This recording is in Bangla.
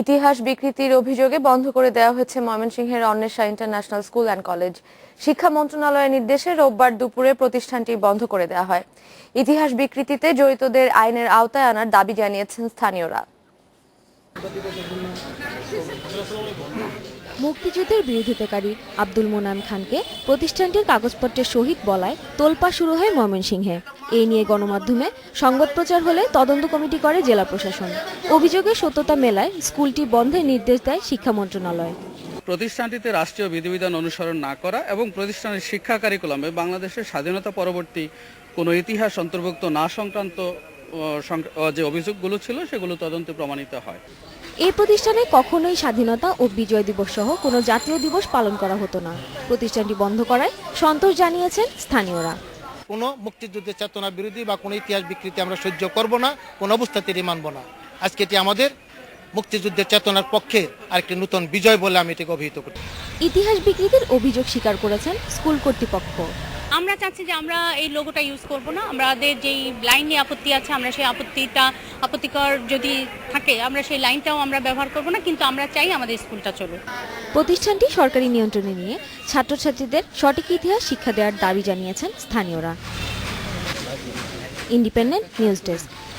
ইতিহাস বিকৃতির অভিযোগে বন্ধ করে দেওয়া হয়েছে ময়মনসিংহের Anwesha international school and college. শিক্ষা মন্ত্রণালয়ের নির্দেশে রোববার দুপুরে প্রতিষ্ঠানটি বন্ধ করে দেওয়া হয়। ইতিহাস বিকৃতিতে জড়িতদের আইনের আওতায় আনার দাবি জানিয়েছেন স্থানীয়রা। মুক্তিযুদ্ধের বিরোধিতাকারী আব্দুল মোনাম খানকে প্রতিষ্ঠানটির কাগজপত্রের সহিত বলায় তোলপা শুরু হয় ময়মনসিংহে। এই নিয়ে গণমাধ্যমে সংবাদ প্রচার হলে তদন্ত কমিটি করে জেলা প্রশাসন। অভিযোগের সত্যতা মেলায় স্কুলটি বন্ধের নির্দেশ দেয় শিক্ষা মন্ত্রণালয়। প্রতিষ্ঠানটিতে রাষ্ট্রীয় বিধিবিধান অনুসরণ না করা এবং প্রতিষ্ঠানের শিক্ষা কারিকুলামে বাংলাদেশের স্বাধীনতা পরবর্তী কোনো ইতিহাস অন্তর্ভুক্ত না সংক্রান্ত যে অভিযোগগুলো ছিল সেগুলো তদন্তে প্রমাণিত হয়। এই প্রতিষ্ঠানে কখনোই স্বাধীনতা ও বিজয় দিবস সহ কোনো জাতীয় দিবস পালন করা হতো না। প্রতিষ্ঠানটি বন্ধ করায় সন্তোষ জানিয়েছেন স্থানীয়রা। কোনো মুক্তিযুদ্ধের চেতনা বিরোধী বা কোনো ইতিহাস বিকৃতি আমরা সহ্য করব না কোনো অবস্থাতেই মানব না। আজকে এটি আমাদের মুক্তিযুদ্ধের চেতনার পক্ষে আরেকটি নতুন বিজয় বলে আমি এটিকে অভিহিত করি। ইতিহাস বিকৃতির অভিযোগ স্বীকার করেছেন স্কুল কর্তৃপক্ষ। আমরা চাচ্ছি যে আমরা এই লোগোটা ইউজ করব না। আমাদের যেই লাইন নিয়ে আপত্তি আছে, আমরা সেই আপত্তিটা, আপত্তিকর যদি থাকে, আমরা সেই লাইনটাও আমরা ব্যবহার করব না, কিন্তু আমরা চাই আমাদের স্কুলটা চলুক। প্রতিষ্ঠানটি সরকারি নিয়ন্ত্রণে নিয়ে ছাত্রছাত্রীদের সঠিক ইতিহাস শিক্ষা দেওয়ার দাবি জানিয়েছেন স্থানীয়রা। Independent news desk